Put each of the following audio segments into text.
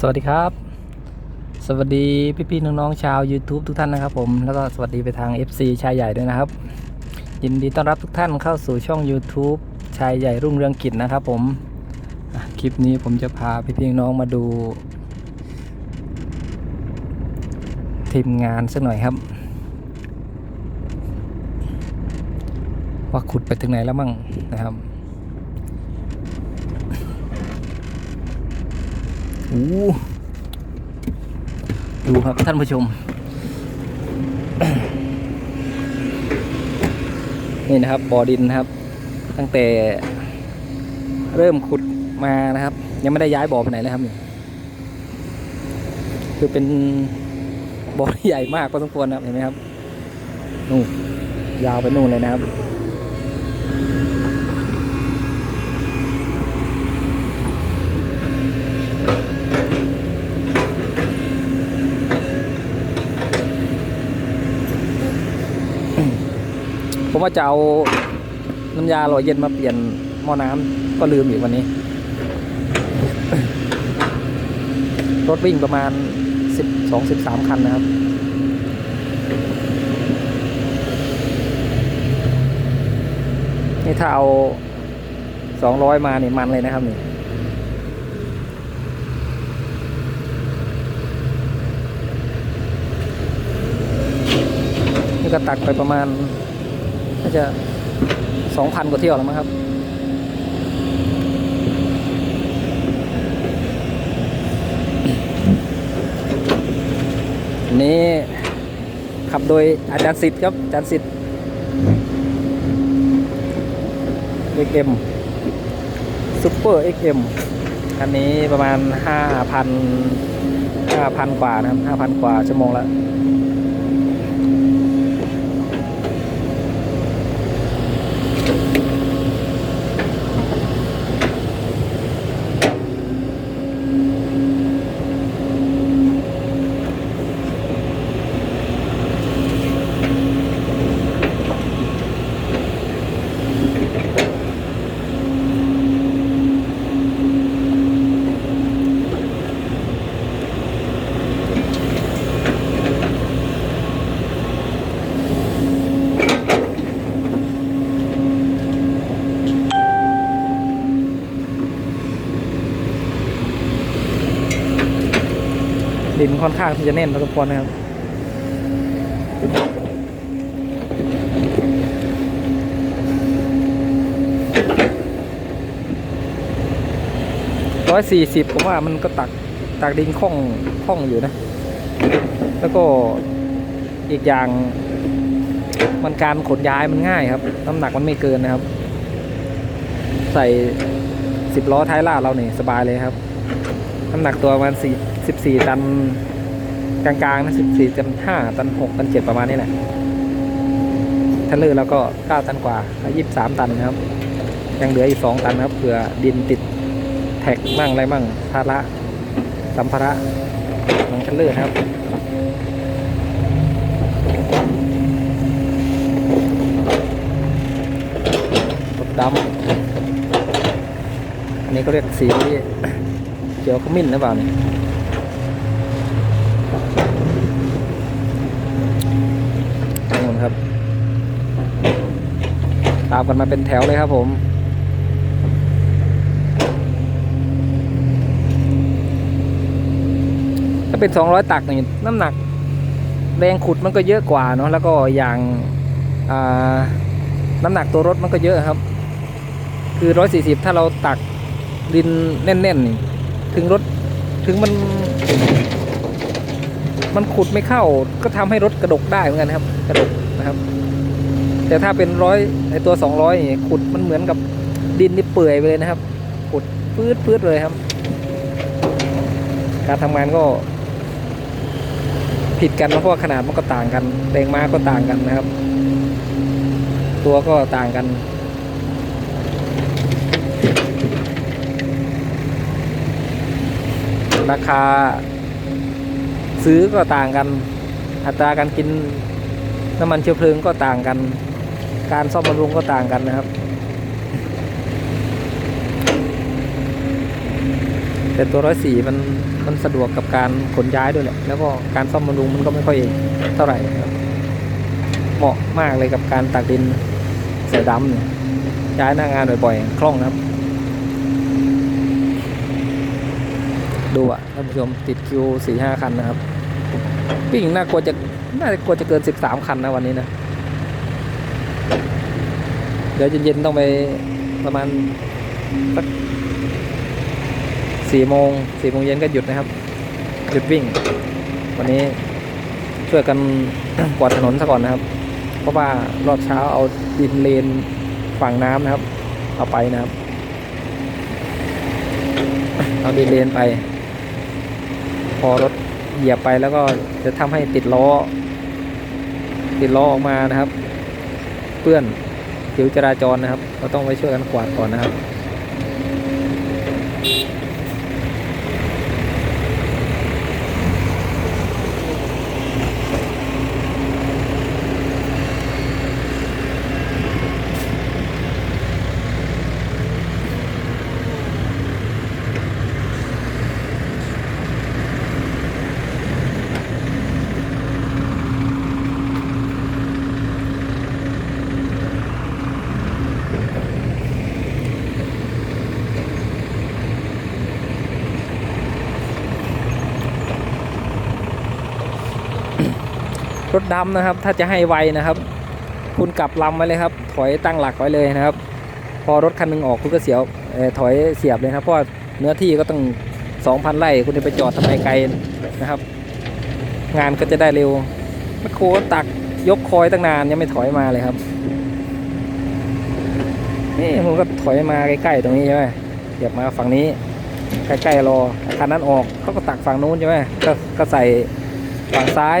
สวัสดีครับ สวัสดีพี่ๆน้องๆชาว YouTube ทุกท่านนะครับ ผมแล้วก็สวัสดีไปทาง FC ชายใหญ่ด้วยนะครับ ยินดีต้อนรับทุกท่านเข้าสู่ช่อง YouTube ชายใหญ่รุ่งเรืองกิจนะครับ ผมคลิปนี้ผมจะพาพี่ๆน้องมาดู ทีมงานสักหน่อยครับ ว่าขุดไปถึงไหนแล้วมั่งนะครับ โอ้ดูครับท่านผู้ชม นี่นะครับบ่อดินนะครับ ตั้งแต่เริ่มขุดมานะครับ ยังไม่ได้ย้ายบ่อไปไหนเลยครับคือเป็นบ่อที่ใหญ่มากพอสมควรนะครับเห็นไหมครับนู่นยาวไปนู่นเลยนะครับ ผมว่าจะเอาน้ำยาหล่อเย็นมาเปลี่ยนหม้อน้ำก็ลืมอีกวันนี้ รถวิ่งประมาณสิบสองสิบสามคันนะครับนี่ถ้าเอาสองร้อยมาเนี่ยมันเลยนะครับนี่นี่ก็ตักไปประมาณ น่าจะสองพันกว่าเที่ยวแล้วมั้งครับนี่ขับโดยอาจารย์สิทธิ์ครับอาจารย์สิทธิ์ XM Super XM คันนี้ประมาณ5,000 5,000กว่านะครับ5,000กว่าชั่วโมงละ ดินค่อนข้างที่จะแน่นพอสมควรนะครับร้อยสี่สิบผมว่ามันก็ตักตักดินคล่องคล่องอยู่นะ แล้วก็อีกอย่างมันการขนย้ายมันง่ายครับ น้ำหนักมันไม่เกินนะครับ ใส่สิบล้อท้ายลาดเราเนี่ยสบายเลยครับ น้ำหนักตัวประมาณสี่สิบสี่ตันกลางๆนะสิบสี่ตันห้าตันหกตันเจ็ดประมาณนี้แหละถ้าเลือกแล้วก็เก้าตันกว่ายี่สิบสามตันนะครับ ยังเหลืออีกสองตันนะครับเผื่อดินติดแท็กมั่งอะไรมั่งภาระสัมภาระของทันเลือกครับรถดำอันนี้ก็เรียกสี ขียวขมิ้นหรือเปล่าเนี่ยนู่นครับ ตามกันมาเป็นแถวเลยครับผมถ้าเป็น 200 ตักนี่น้ำหนักแรงขุดมันก็เยอะกว่าเนาะแล้วก็อย่างอ่าน้ำหนักตัวรถมันก็เยอะครับ คือ 140 ถ้าเราตักดินแน่นๆนี่ ถึงรถถึงมัน มันขุดไม่เข้า ก็ทำให้รถกระดกได้เหมือนกันครับ กระดกนะครับ แต่ถ้าเป็นร้อยไอตัว200นี่ขุดมันเหมือนกับดินนี่เปื่อยไปเลยนะครับ ขุดปื๊ดปื๊ดเลยครับ การทำงานก็ ผิดกันเพราะขนาดมันก็ต่างกันแรงม้าก็ต่างกันนะครับ ตัวก็ต่างกัน ราคา ซื้อก็ต่างกัน อัตราการกินน้ำมันเชื้อเพลิงก็ต่างกัน การซ่อมบำรุงก็ต่างกันนะครับ แต่ตัวร้อยสี่มันมันสะดวกกับการขนย้ายด้วยแหละ แล้วก็การซ่อมบำรุงมันก็ไม่ค่อยเท่าไหร่ครับเหมาะมากเลยกับการตักดินใส่ดำเนี่ยย้ายหน้างานบ่อยๆคล่องนะครับ ดูอะท่านผู้ชมติดคิวสี่ห้าคันนะครับวิ่งน่ากลัวจะน่าจะกลัวจะเกินสิบสามคันนะวันนี้นะ เดี๋ยวเย็นๆต้องไปประมาณสักสี่โมงสี่โมงเย็นก็หยุดนะครับ หยุดวิ่ง วันนี้ช่วยกันกวาดถนนซะก่อนนะครับ เพราะว่ารอบเช้าเอาดินเลนฝั่งน้ำนะครับ เอาไปนะครับ เอาดินเลนไป พอรถเหยียบไปแล้วก็จะทำให้ติดล้อ ติดล้อออกมานะครับ เปื้อนผิวจราจรนะครับ เราต้องไปช่วยกันกวาดก่อนนะครับ รถดำนะครับ ถ้าจะให้ไวนะครับ คุณกลับลำไว้เลยครับ ถอยตั้งหลักไว้เลยนะครับ พอรถคันหนึงออกคุณก็เสียวถอยเสียบเลยนะครับเพราะเนื้อที่ก็ต้องสองพันไร่คุณจะไปจอดทำไมไกลนะครับ งานก็จะได้เร็วแมคโครตักยกคอยตั้งนานยังไม่ถอยมาเลยครับนี่ผมก็ถอยมาใกล้ๆตรงนี้ใช่ไหมเหยียบมาฝั่งนี้ใกล้ๆรอคันนั้นออกเขาก็ตักฝั่งนู้นใช่ไหมก็ก็ใส่ฝั่งซ้าย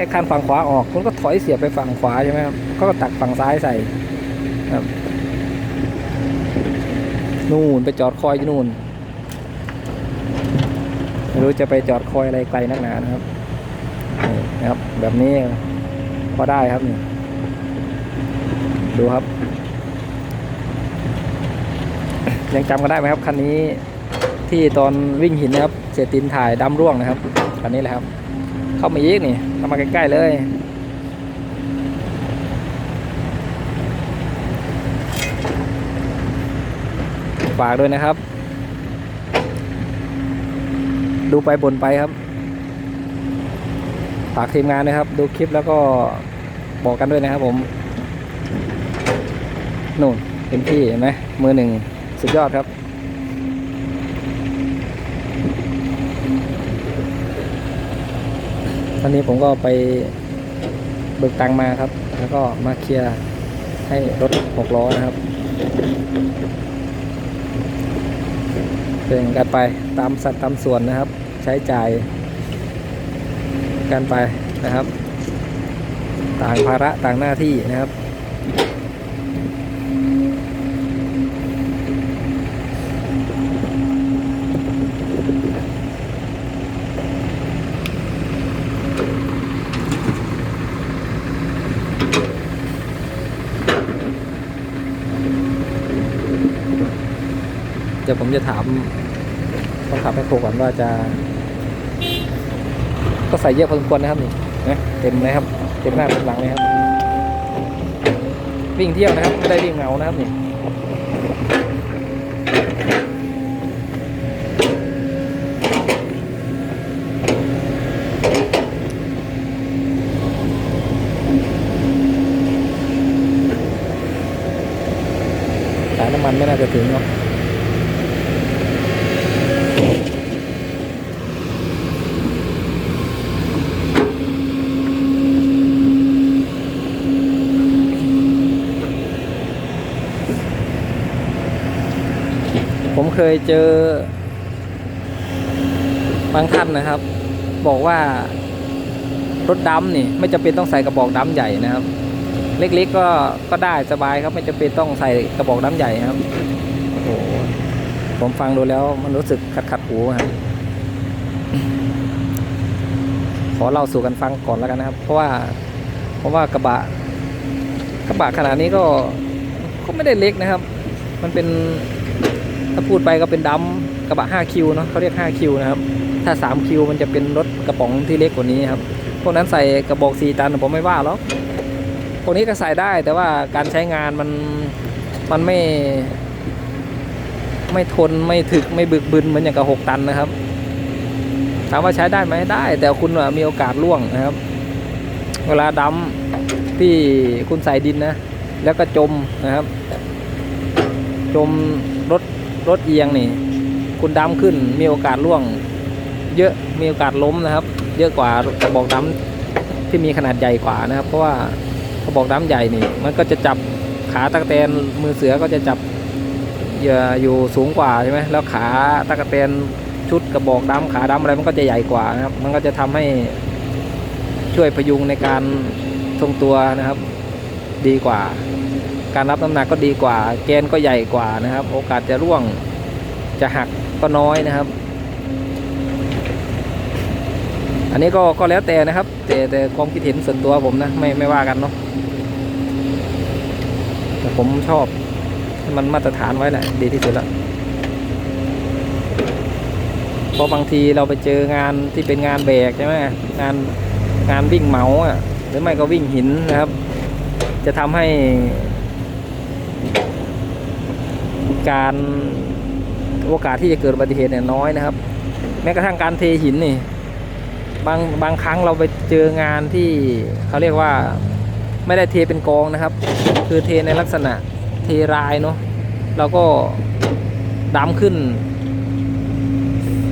ไอ้คันฝั่งขวาออกคุณก็ถอยเสียบไปฝั่งขวาใช่ไหมครับก็ตักฝั่งซ้ายใส่ครับนู่นไปจอดคอยนู่นไม่รู้จะไปจอดคอยอะไรไกลนักหนานะครับนะครับ แบบนี้พอได้ครับนี่ดูครับ ยังจำกันได้ไหมครับคันนี้ที่ตอนวิ่งหินนะครับ เสตินถ่ายดำร่วงนะครับคันนี้แหละครับ เข้ามาอีกนี่เข้ามาใกล้ๆเลยฝากด้วยนะครับ ดูไปบนไปครับฝากทีมงานนะครับ ดูคลิปแล้วก็บอกกันด้วยนะครับผมนู่นเป็นพี่เห็นไหมมือหนึ่งสุดยอดครับ ตอนนี้ผมก็ไปเบิกตังมาครับ แล้วก็มาเคลียร์ให้รถหกล้อนะครับแบ่งกันไปตามสัดตามส่วนนะครับ ใช้จ่ายกันไปนะครับ ต่างภาระต่างหน้าที่นะครับ ดี๋ยวผมจะถามคนขับให้โคก่อนว่าจะ ก็ใส่เยอะพอสมควรนะครับนี่นะเต็มเลยครับ เต็มหน้าเต็มหลังเลยครับ วิ่งเที่ยวนะครับไม่ได้วิ่งเหงานะครับนี่สายน้ำมันไม่น่าจะถึงเนาะ เคยเจอบางท่านนะครับ บอกว่ารถดำนี่ ไม่จำเป็นต้องใส่กระบอกดำใหญ่นะครับ เล็กๆก็ก็ได้สบายครับ ไม่จำเป็นต้องใส่กระบอกดำใหญ่ครับโอ้โหผมฟังดูแล้วมันรู้สึกขัดขัดหูครับขอเล่าสู่กันฟังก่อนแล้วกันนะครับ เพราะว่าเพราะว่ากระบะกระบะขนาดนี้ก็ก็ไม่ได้เล็กนะครับ มันเป็น ถ้าพูดไปก็เป็นดำกระบะ5คิวเนาะเขาเรียก5คิวนะครับถ้า3คิวมันจะเป็นรถกระป๋องที่เล็กกว่านี้ครับพวกนั้นใส่กระบอก4ตันผมไม่ว่าหรอกพวกนี้ก็ใส่ได้แต่ว่าการใช้งานมันมันไม่ ไม่ทนไม่ถึกไม่บึกบึนเหมือนอย่างกับ6ตันนะครับถามว่าใช้ได้ไหมได้ แต่คุณมีโอกาสล่วงนะครับ เวลาดำที่คุณใส่ดินนะ แล้วก็จมนะครับ จมรถ รถเอียงนี่ คุณดำขึ้นมีโอกาสล่วง เยอะมีโอกาสล้มนะครับ เยอะกว่ากระบอกดำที่มีขนาดใหญ่กว่านะครับ เพราะว่ากระบอกดำใหญ่นี่ มันก็จะจับขาตะกแตนมือเสือก็จะจับเหยื่อยู่สูงกว่าใช่ไหมแล้วขาตะกแตนชุดกระบอกดำขาดำอะไรมันก็จะใหญ่กว่านะครับ มันก็จะทำให้ช่วยพยุงในการทรงตัวนะครับ ดีกว่า การรับน้ำหนักก็ดีกว่า แกนก็ใหญ่กว่านะครับ โอกาสจะร่วงจะหักก็น้อยนะครับ อันนี้ก็ก็แล้วแต่นะครับ แต่แต่ความคิดเห็นส่วนตัวผมนะไม่ไม่ว่ากันเนาะแต่ผมชอบมันมาตรฐานไว้แหละดีที่สุดละเพราะบางทีเราไปเจองานที่เป็นงานแบกใช่ไหมงานงานวิ่งเหมาอะหรือไม่ก็วิ่งหินนะครับ จะทำให้ การโอกาสที่จะเกิดอุบัติเหตุเนี่ยน้อยนะครับ แม้กระทั่งการเทหินนี่บางบางครั้งเราไปเจองานที่เขาเรียกว่าไม่ได้เทเป็นกองนะครับ คือเทในลักษณะเทรายเนาะเราก็ดำขึ้น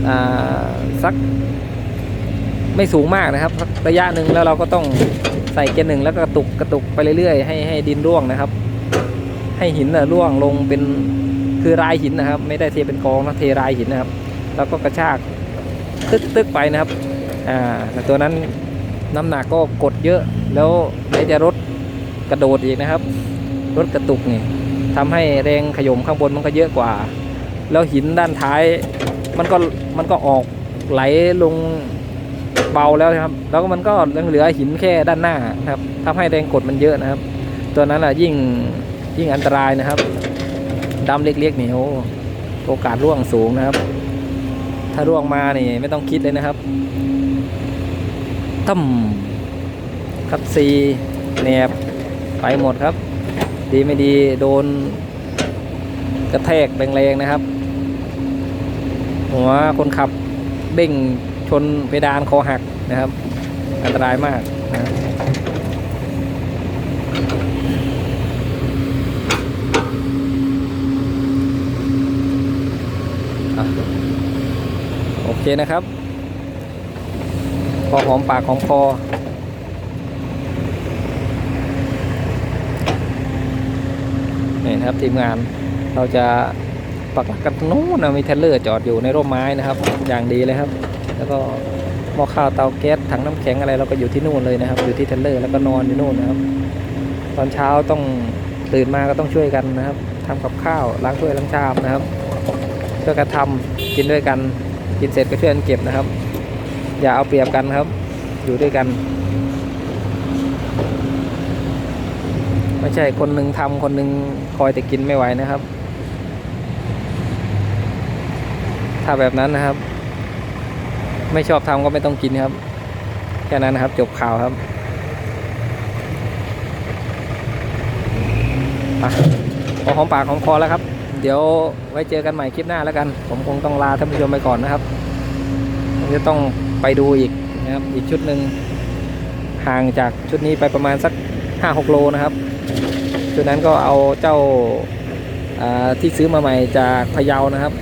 อ่าสักไม่สูงมากนะครับสักระยะหนึ่งแล้วเราก็ต้องใส่เกียร์หนึ่งแล้วก็กระตุกกระตุกไปเรื่อยๆให้ให้ดินร่วงนะครับ ให้หินน่ะร่วงลงเป็น คือรายหินนะครับ ไม่ได้เทเป็นกองนะเทรายหินนะครับ แล้วก็กระชากตึกตึกไปนะครับอ่าแต่ตัวนั้นน้ำหนักก็กดเยอะ แล้วไหนจะรถกระโดดอีกนะครับ รถกระตุกนี่ทำให้แรงขยมข้างบนมันก็เยอะกว่า แล้วหินด้านท้ายมันก็มันก็ออกไหลลงเบาแล้วนะครับ แล้วก็มันก็เหลือหินแค่ด้านหน้าครับทำให้แรงกดมันเยอะนะครับ ตัวนั้นแหละยิ่งยิ่งอันตรายนะครับ ดำเล็กๆนี่โอ้โอกาสร่วงสูงนะครับ ถ้าร่วงมานี่ไม่ต้องคิดเลยนะครับตั้มคัดซีแหนบไปหมดครับ ดีไม่ดีโดน กระแทกแรงๆนะครับ หัวคนขับเด้งชนเพดานคอหักนะครับ อันตรายมากนะครับ โอเคนะครับ พอหอมปากหอมคอนี่นะครับทีมงานเราจะปักหลักกันตรงนู้นนะมีเทเลอร์จอดอยู่ในร่มไม้นะครับ อย่างดีเลยครับ แล้วก็หม้อข้าวเตาแก๊สถังน้ำแข็งอะไรเราก็อยู่ที่นู่นเลยนะครับ อยู่ที่เทเลอร์แล้วก็นอนอยู่นู่นนะครับ ตอนเช้าต้องตื่นมาก็ต้องช่วยกันนะครับทำกับข้าวล้างถ้วยล้างชามนะครับ ช่วยกันทำกินด้วยกัน กินเสร็จก็ช่วยกันเก็บนะครับ อย่าเอาเปรียบกันครับ อยู่ด้วยกัน ไม่ใช่คนหนึ่งทำคนหนึ่งคอยแต่กินไม่ไหวนะครับ ถ้าแบบนั้นนะครับ ไม่ชอบทำก็ไม่ต้องกินครับ แค่นั้นนะครับ จบข่าวครับอะพอหอมปากหอมคอแล้วครับ เดี๋ยวไว้เจอกันใหม่คลิปหน้าแล้วกัน ผมคงต้องลาท่านผู้ชมไปก่อนนะครับผมจะต้องไปดูอีกนะครับ อีกชุดหนึ่งห่างจากชุดนี้ไปประมาณสัก 5-6 โลนะครับ ชุดนั้นก็เอาเจ้าาที่ซื้อมาใหม่จากพะเยานะครับ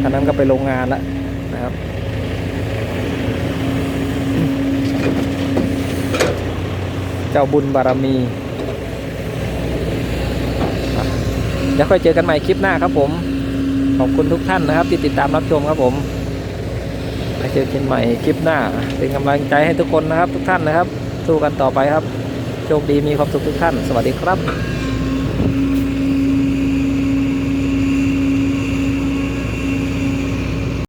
คันนั้นก็ไปโรงงานแล้วนะครับ เจ้าบุญบารมีอะ เดี๋ยวค่อยเจอกันใหม่คลิปหน้าครับผม ขอบคุณทุกท่านนะครับ ที่ติดตามรับชมครับผมไปเจอกันใหม่คลิปหน้า เป็นกำลังใจให้ทุกคนนะครับ ทุกท่านนะครับสู้กันต่อไปครับ โชคดีมีความสุขทุกท่าน สวัสดีครับ